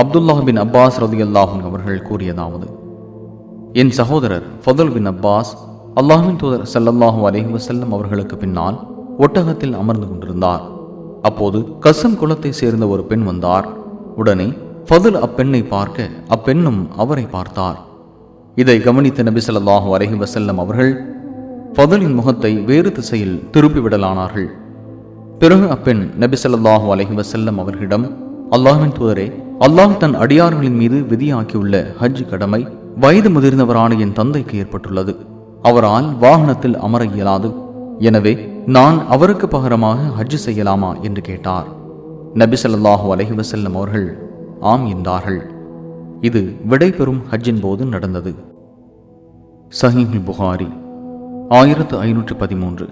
Abdullah bin Abbas ரதியல்லாஹும் அவர்கள் கூறியதாவது என் சகோதரர் ஃபதுல் பின் அப்பாஸ் அல்லாஹின் தூதர் ஸல்லல்லாஹு அலஹி வசல்லம் அவர்களுக்கு பின்னால் ஒட்டகத்தில் அமர்ந்து கொண்டிருந்தார். அப்போது கசம் குலத்தை சேர்ந்த ஒரு பெண் வந்தார். உடனே ஃபதுல் அப்பெண்ணை பார்க்க அப்பெண்ணும் அவரை பார்த்தார். இதை கவனித்த நபி ஸல்லல்லாஹு அலஹி வசல்லம் அவர்கள் ஃபதுலின் முகத்தை வேறு திசையில் திருப்பிவிடலானார்கள் பிறகு அப்பெண் நபி ஸல்லல்லாஹு அலஹி வசல்லம் அவர்களிடம் அல்லாஹ்வின் தூதரே அல்லாஹ் தன் அடியார்களின் மீது விதியாக்கியுள்ள ஹஜ் கடமை வயது முதிர்ந்தவரான என் தந்தைக்கு ஏற்பட்டுள்ளது. அவரால் வாகனத்தில் அமர இயலாது. எனவே நான் அவருக்கு பகரமாக ஹஜ் செய்யலாமா என்று கேட்டார். நபி ஸல்லல்லாஹு அலைஹி அவர்கள் ஆம் என்றார்கள். இது விடைபெறும் ஹஜ்ஜின் போது நடந்தது. சஹீஹுல் புகாரி ஆயிரத்து ஐநூற்று பதிமூன்று.